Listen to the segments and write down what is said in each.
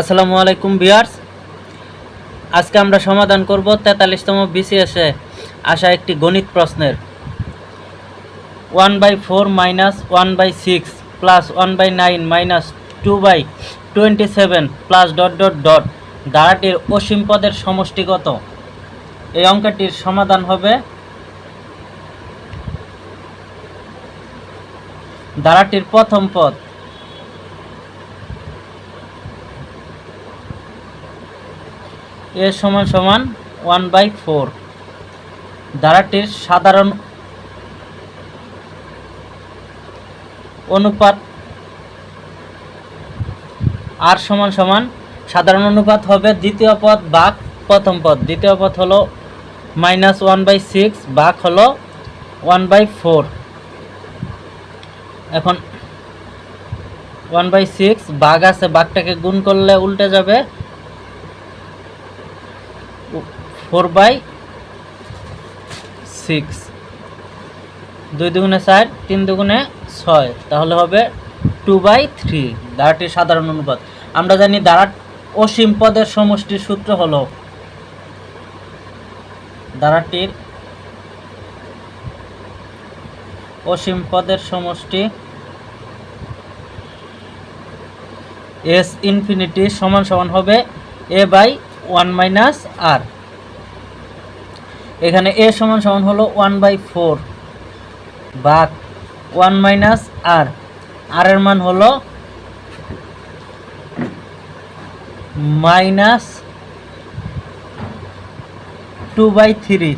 আসসালামু আলাইকুম বিয়ার্স আজকে আমরা সমাধান করব তেতাল্লিশতম বিসিএসে আসা একটি গণিত প্রশ্নের। One by four minus one by six plus one by nine minus two by twenty seven plus dot dot dot. ধারাটির অসীম পদের সমষ্টিগত এই অঙ্কটির সমাধান হবে ধারাটির প্রথম পদ। এ সমান সমান ওয়ান বাই ফোর ধারাটির সাধারণ অনুপাত আর সমান সমান সাধারণ অনুপাত হবে দ্বিতীয় পদ বাঘ প্রথম পদ। দ্বিতীয় পদ হলো মাইনাস ওয়ান বাই সিক্স বাঘ হলো ওয়ান বাই ফোর এখন ওয়ান বাই সিক্স বাঘ আছে বাঘটাকে গুণ করলে উল্টে যাবে ফোর বাই সিক্স। দুই দুগুণে চার, তিন দুগুণে ছয়, তাহলে হবে টু বাই থ্রি। দ্বারাটির সাধারণ অনুপাত। আমরা জানি দ্বারা অসীম পদের সমষ্টির সূত্র হলো দ্বারাটির অসীম পদের সমষ্টি এস ইনফিনিটি সমান সমান হবে A by one minus R. এখানে এ সমান সমান হলো ওয়ান বাই ফোর বাক ওয়ান মাইনাস আর আর এর মান হলো মাইনাস টু বাই থ্রি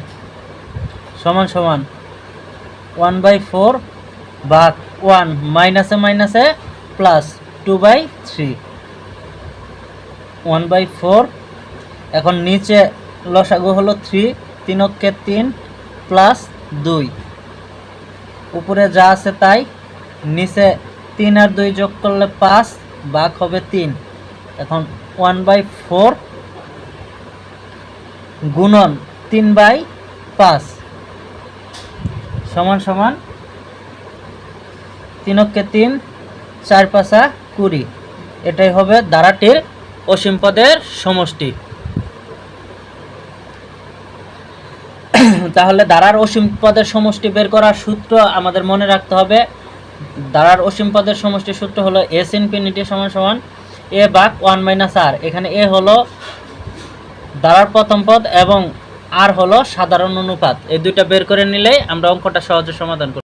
সমান সমান ওয়ান বাই ফোর ভাগ ওয়ান মাইনাসে মাইনাসে plus two by three one by four এখন নিচে লসাগু হলো থ্রি তিন অক্ষে তিন প্লাস দুই। উপরে যা আছে তাই, নিচে তিন আর দুই যোগ করলে পাঁচ বাঘ হবে তিন। এখন ওয়ান বাই ফোর গুণন তিন বাই পাঁচ। সমান সমান তিন অক্ষে তিন, চার পাঁচা কুড়ি। এটাই হবে দ্বারাটির অসীম পদের সমষ্টি। তাহলে দ্বারার অসীম পদের সমষ্টি বের করার সূত্র আমাদের মনে রাখতে হবে। দ্বারার অসীম পদের সমষ্টি সূত্র হলো এস ইনফিনিটি সমান সমান এ বাক ওয়ান মাইনাস আর এখানে এ হলো দ্বারার প্রথম পদ এবং আর হলো সাধারণ অনুপাত। এই দুইটা বের করে নিলেই আমরা অঙ্কটা সহজে সমাধান করব